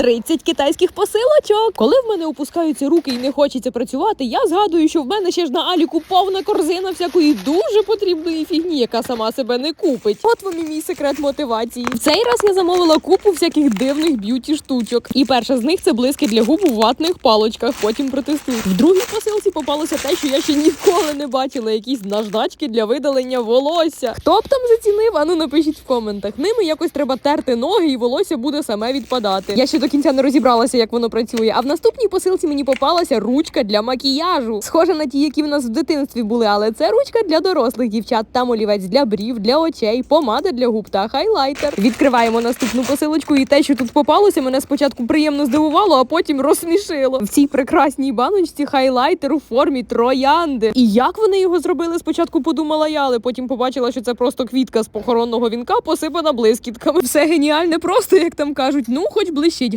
30 китайських посилочок. Коли в мене опускаються руки і не хочеться працювати, я згадую, що в мене ще ж на Аліку повна корзина всякої дуже потрібної фігні, яка сама себе не купить. От вам і мій секрет мотивації. В цей раз я замовила купу всяких дивних б'юті штучок. І перша з них це блиски для губ у ватних палочках. Потім протестую. В другій посилці попалося те, що я ще ніколи не бачила. Якісь наждачки для видалення волосся. Хто б там зацінив? Ану напишіть в коментах. Ними якось треба терти ноги, і волосся буде саме відпадати. Я ще кінця не розібралася, як воно працює. А в наступній посилці мені попалася ручка для макіяжу. Схожа на ті, які в нас в дитинстві були, але це ручка для дорослих дівчат. Там олівець для брів, для очей, помада для губ та хайлайтер. Відкриваємо наступну посилочку, і те, що тут попалося, мене спочатку приємно здивувало, а потім розсмішило. В цій прекрасній баночці хайлайтер у формі троянди. І як вони його зробили? Спочатку подумала я, але потім побачила, що це просто квітка з похоронного вінка, посипана блискітками. Все геніальне, просто як там кажуть. Ну, хоч блищить